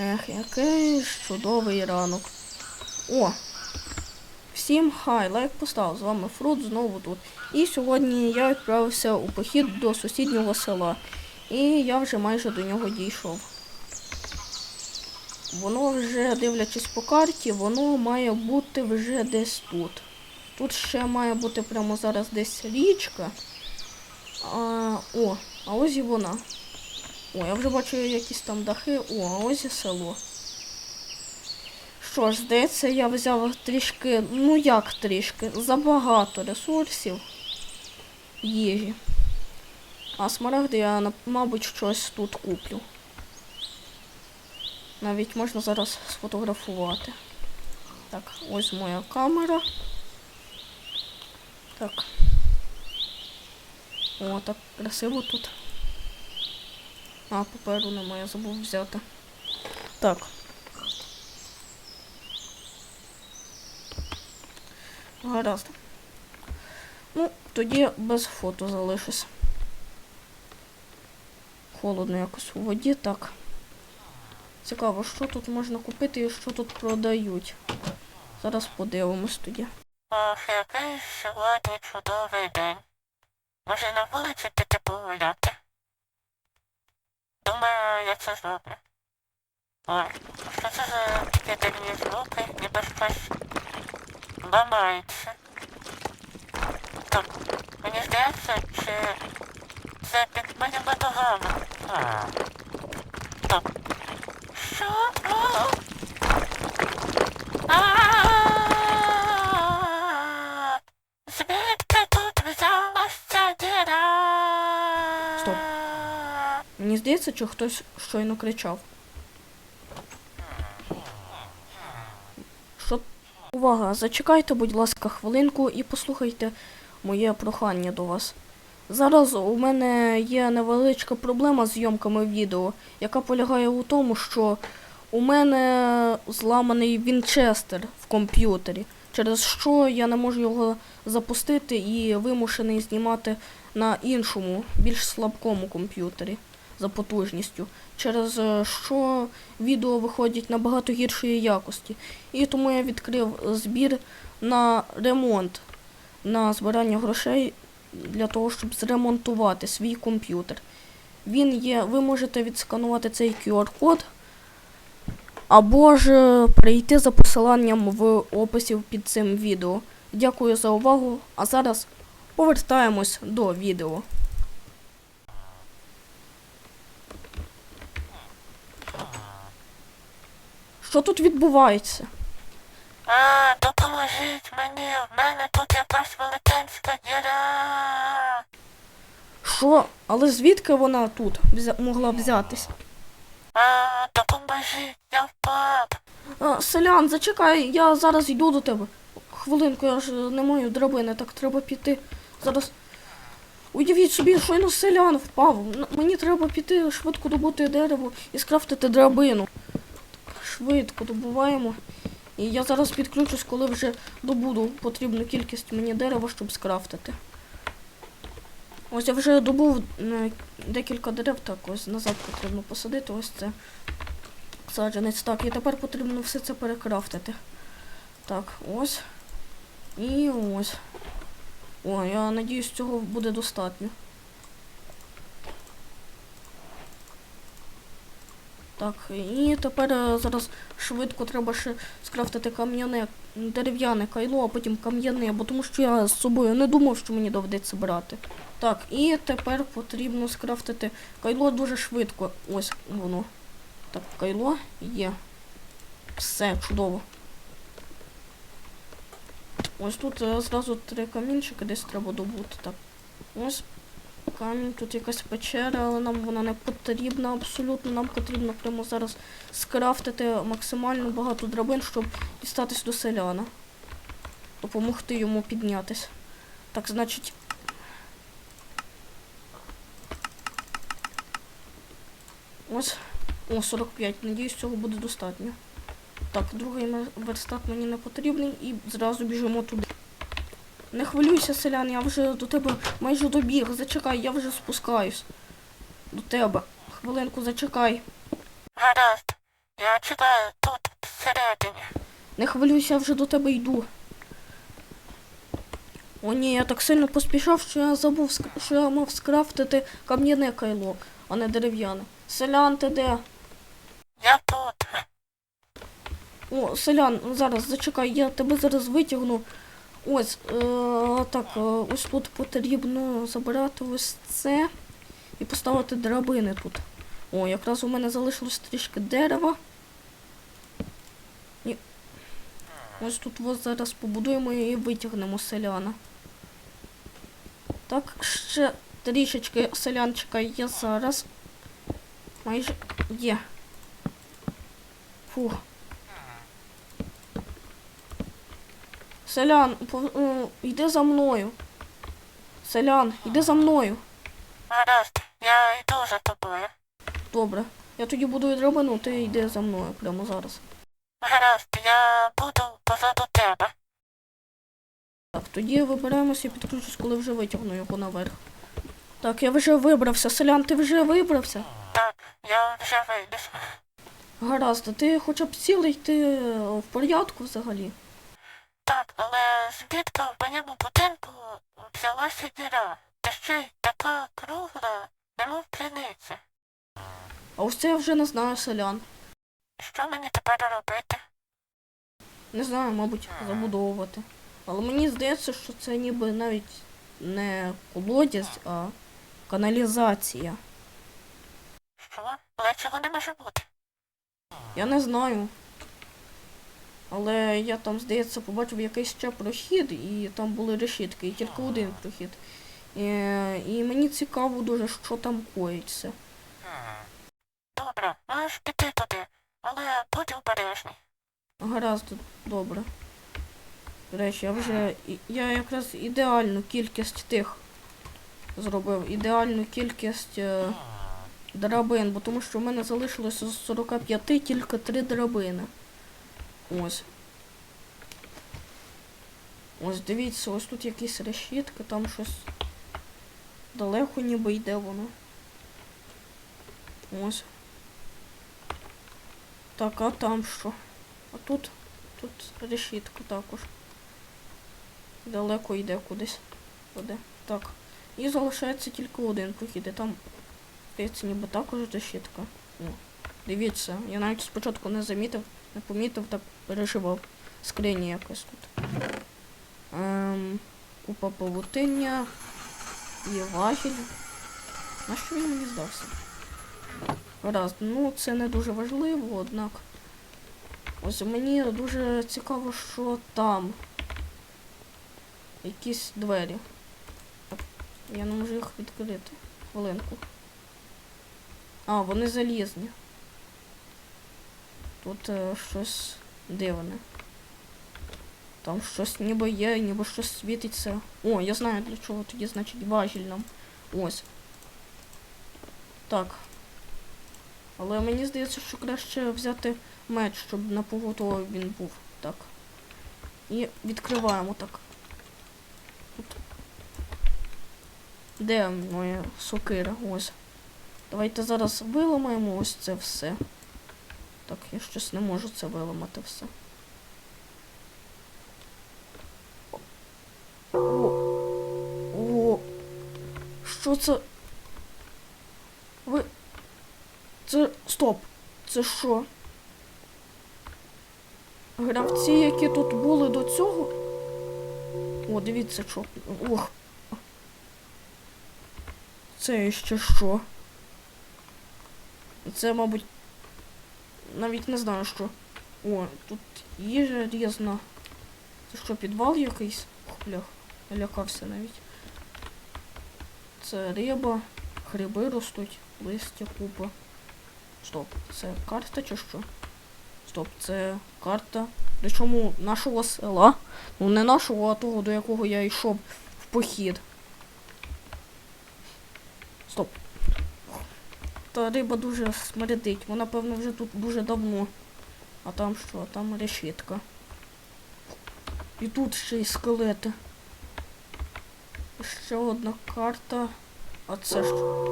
Ех, який чудовий ранок. О! Всім хай, лайк постав, з вами Фрут знову тут. І сьогодні я відправився у похід до сусіднього села. І я вже майже до нього дійшов. Воно вже, дивлячись по карті, воно має бути вже десь тут. Тут ще має бути прямо зараз десь річка. А, о, а ось і вона. О, я вже бачу якісь там дахи. О, ось і село. Що ж, здається, я взяв трішки, ну як трішки, забагато ресурсів їжі. А смарагди я, мабуть, щось тут куплю. Навіть можна зараз сфотографувати. Так, ось моя камера. Так. О, так красиво тут. А, паперу немає, забув взяти. Так. Гаразд. Ну, тоді без фото залишусь. Холодно якось у воді, так. Цікаво, що тут можна купити і що тут продають. Зараз подивимось тоді. Ох, який сьогодні чудовий день. Може на вулиці піти погуляти? Думаю, я це зроблю. Що це за такі дивні звуки, ніби щось ламається. Так, мені здається, чи це під моїми ногами. Так. Чи хтось щойно кричав. Що? Увага! Зачекайте, будь ласка, хвилинку і послухайте моє прохання до вас. Зараз у мене є невеличка проблема з зйомками відео, яка полягає у тому, що у мене зламаний Вінчестер в комп'ютері, через що я не можу його запустити і вимушений знімати на іншому, більш слабкому комп'ютері за потужністю, через е, що відео виходять набагато гіршої якості. І тому я відкрив збір на ремонт, на збирання грошей для того, щоб зремонтувати свій комп'ютер. Він є, ви можете відсканувати цей QR-код або ж е, перейти за посиланням в описі під цим відео. Дякую за увагу, а зараз повертаємось до відео. Що тут відбувається? А, допоможіть мені, в мене тут якась велетенська діра. Що? Але звідки вона тут взя- могла взятись? А, допоможіть, я впав. А, селян, зачекай, я зараз йду до тебе. Хвилинку, я ж не маю драбини, так треба піти. Зараз. Уявіть собі, щойно селян впав. Мені треба піти швидко добути дерево і скрафтити драбину. Швидко добуваємо. І я зараз підключусь, коли вже добуду потрібну кількість мені дерева, щоб скрафтити. Ось я вже добув е, декілька дерев, так ось назад потрібно посадити. Ось це саджанець. Так, і тепер потрібно все це перекрафтити. Так, ось. І ось. О, я надіюсь, цього буде достатньо. Так, і тепер е, зараз швидко треба ще скрафтити кам'яне дерев'яне кайло, а потім кам'яне, бо тому що я з собою не думав, що мені доведеться брати. Так, і тепер потрібно скрафтити кайло дуже швидко. Ось воно. Так, кайло є. Все, чудово. Ось тут е, зразу три камінчики десь треба добути. Так. Ось камінь, тут якась печера, але нам вона не потрібна абсолютно. Нам потрібно прямо зараз скрафтити максимально багато драбин, щоб дістатись до селяна. Допомогти йому піднятись. Так, значить. Ось. О, 45. Надіюсь, цього буде достатньо. Так, другий верстат мені не потрібний і зразу біжимо туди. Не хвилюйся, селян, я вже до тебе майже добіг. Зачекай, я вже спускаюсь. До тебе. Хвилинку зачекай. Гаразд, Я чекаю тут, всередині. Не хвилюйся, я вже до тебе йду. О ні, я так сильно поспішав, що я забув, що я мав скрафтити кам'яне кайло, а не дерев'яне. Селян, ти де? Я тут. О, селян, зараз зачекай, я тебе зараз витягну. Ось, е, так, е, ось тут потрібно забирати ось це і поставити драбини тут. О, якраз у мене залишилось трішки дерева. І ось тут ось зараз побудуємо і витягнемо селяна. Так, ще трішечки селянчика є зараз. Майже є. Фух. Селян, е, йди за мною. Селян, йди за мною. Гаразд, я йду за тобою. Добре. Я тоді буду драбину, ти йди за мною прямо зараз. Гаразд, я буду позаду тебе. Так, тоді вибираємося і підключусь, коли вже витягну його наверх. Так, я вже вибрався. Селян, ти вже вибрався? Так, я вже виліз. Гаразд, ти хоча б цілий, ти е, в порядку взагалі? Так, але звідки в моєму будинку взялася діра? Та ще й така кругла, немов криниця. А ось це я вже не знаю, селян. Що мені тепер робити? Не знаю, мабуть, забудовувати. Але мені здається, що це ніби навіть не колодязь, а каналізація. Що? Але цього не може бути. Я не знаю. Але я там, здається, побачив якийсь ще прохід, і там були решітки, і тільки один прохід. І, і мені цікаво дуже, що там коїться. Добре, можеш піти туди, але будь обережний. Гаразд, добре. До речі, я вже. Я якраз ідеальну кількість тих зробив. Ідеальну кількість е, драбин, бо тому що в мене залишилося з 45 тільки 3 драбини. Ось. Ось дивіться, ось тут якісь решітки, там щось далеко ніби йде воно. Ось. Так, а там що? А тут, тут решітка також. Далеко йде кудись. Куди? Так. І залишається тільки один прохід. І там, здається, ніби також решітка. О, дивіться, я навіть спочатку не замітив, не помітив, так переживав. Скрині якось тут. Ем, купа павутиння і вагіль. На що він мені здався? Гаразд, ну це не дуже важливо, однак. Ось мені дуже цікаво, що там. Якісь двері. Я не можу їх відкрити. Хвилинку. А, вони залізні. Тут е, щось дивне. Там щось ніби є, ніби щось світиться. О, я знаю для чого тоді, значить, важіль нам. Ось. Так. Але мені здається, що краще взяти меч, щоб на поготові він був. Так. І відкриваємо так. Тут. Де моя сокира? Ось. Давайте зараз виламаємо ось це все. Так, я щось не можу це виламати все. О! Що це? Ви. Це. Стоп! Це що? Гравці, які тут були до цього. О, дивіться, що. Ох. Це ще що? Це, мабуть. Навіть не знаю що. О, тут їжа різна. Це що, підвал якийсь? Блях, лякався навіть. Це риба, гриби ростуть, листя купа. Стоп, це карта чи що? Стоп, це карта. Причому нашого села. Ну не нашого, а того, до якого я йшов в похід. Стоп. Та риба дуже смердить. Вона, певно, вже тут дуже давно. А там що? Там решітка. І тут ще й скелети. Ще одна карта. А це що?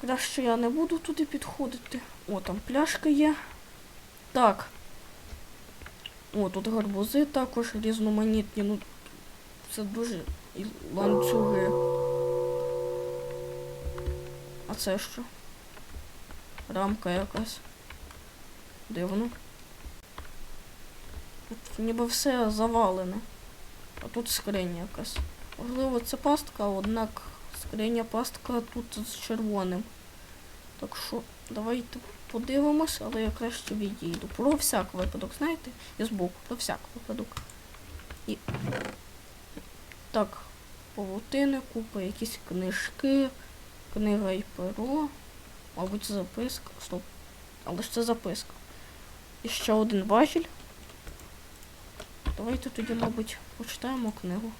Краще я не буду туди підходити. О, там пляшка є. Так. О, тут гарбузи також різноманітні. Ну, це дуже ланцюги. А це що? Рамка якась. Дивно. Тут ніби все завалене. А тут скриня якась. Можливо, це пастка, однак скриня пастка тут з червоним. Так що давайте подивимось, але я краще відійду. Про всяк випадок, знаєте? І збоку, про всяк випадок. І. Так, павутини, купа, якісь книжки, книга і перо. Мабуть, записка. Стоп. Але ж це записка. І ще один важіль. Давайте тоді, мабуть, почитаємо книгу.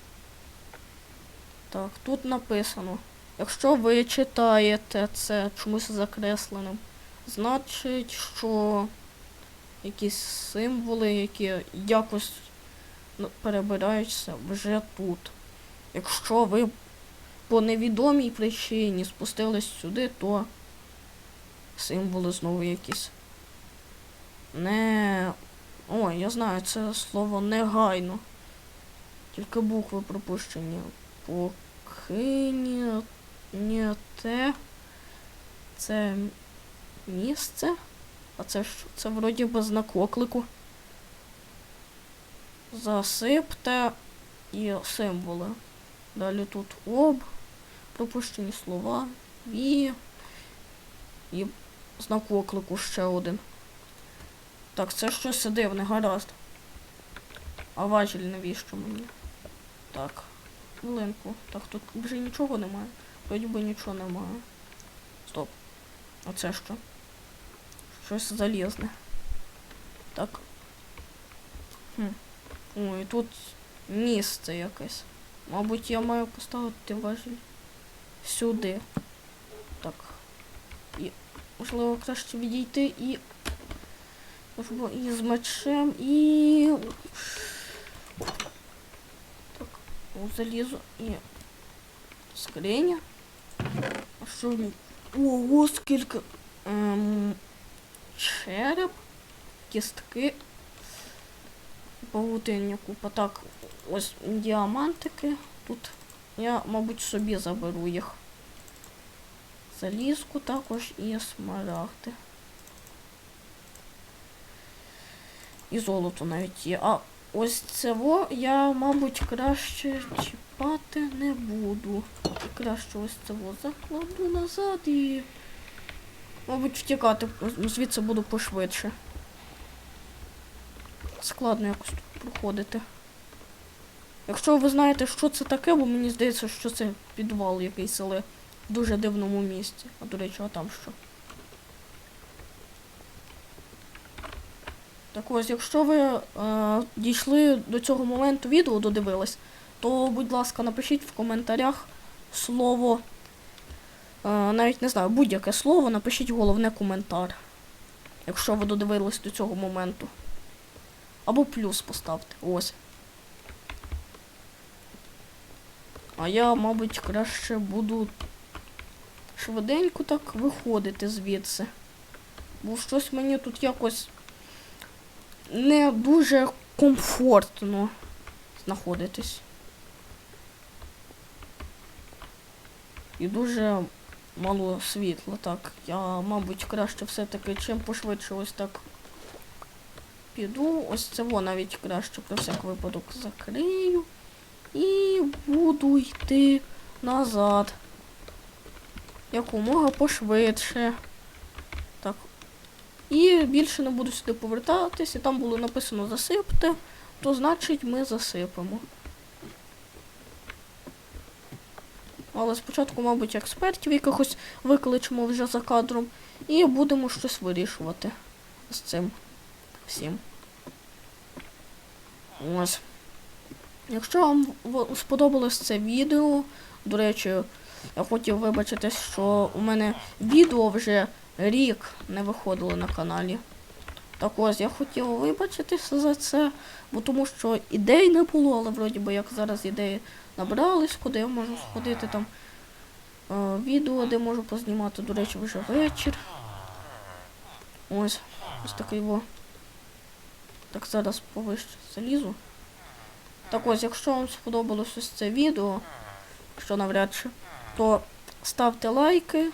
Так, тут написано. Якщо ви читаєте це чомусь закресленим, значить, що якісь символи, які якось ну, перебираються вже тут. Якщо ви по невідомій причині спустились сюди, то символи знову якісь. Не. О, я знаю, це слово негайно. Тільки букви пропущені. Покині... Ні, те. Це місце. А це що? Це вроді би знак оклику. Засипте і символи. Далі тут об, пропущені слова, і, і знак оклику ще один. Так, це щось дивне, гаразд. А важіль навіщо мені? Так, хвилинку. Так, тут вже нічого немає. Вроді би нічого немає. Стоп. А це що? Щось залізне. Так. Хм. Ой, тут місце якесь. Мабуть, я маю поставити важіль сюди. Так. І можливо краще відійти і. І з мечем і. Так, залізу і. Скриня. А що в ній? Ого, скільки. Ем, череп, кістки. Павутиння купа. Так, ось діамантики. Тут я, мабуть, собі заберу їх. Залізку також і смарагди. І золото навіть є. А ось цього я, мабуть, краще чіпати не буду. Краще ось цього закладу назад і. Мабуть, втікати звідси буду пошвидше. Складно якось тут проходити. Якщо ви знаєте, що це таке, бо мені здається, що це підвал якийсь, але в дуже дивному місці. А до речі, а там що? Так ось, якщо ви е, дійшли до цього моменту відео, додивились, то, будь ласка, напишіть в коментарях слово. Е, навіть не знаю, будь-яке слово, напишіть головне коментар. Якщо ви додивились до цього моменту. Або плюс поставте. Ось. А я, мабуть, краще буду швиденько так виходити звідси. Бо щось мені тут якось не дуже комфортно знаходитись. І дуже мало світла. Так, я, мабуть, краще все-таки чим пошвидше ось так піду. Ось цього навіть краще про всяк випадок закрию. І буду йти назад. Якомога пошвидше. Так. І більше не буду сюди повертатись. І там було написано засипте, то значить ми засипемо. Але спочатку, мабуть, експертів якихось викличемо вже за кадром. І будемо щось вирішувати з цим всім. Ось. Якщо вам сподобалось це відео, до речі, я хотів вибачитись, що у мене відео вже рік не виходило на каналі. Так ось я хотів вибачитися за це, бо тому що ідей не було, але вроді би як зараз ідеї набрались, куди я можу сходити там. е, відео, де можу познімати. До речі, вже вечір. Ось, ось такий во. Так, зараз повище залізу. Так ось, якщо вам сподобалось ось це відео, що навряд чи, то ставте лайки,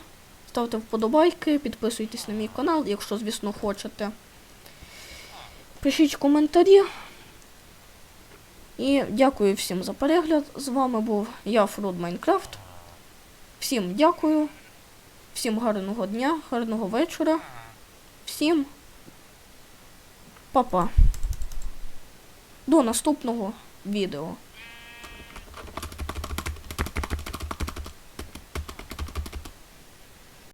ставте вподобайки, підписуйтесь на мій канал, якщо, звісно, хочете. Пишіть коментарі. І дякую всім за перегляд. З вами був я, Фруд Майнкрафт. Всім дякую. Всім гарного дня, гарного вечора. Всім па-па. До наступного відео.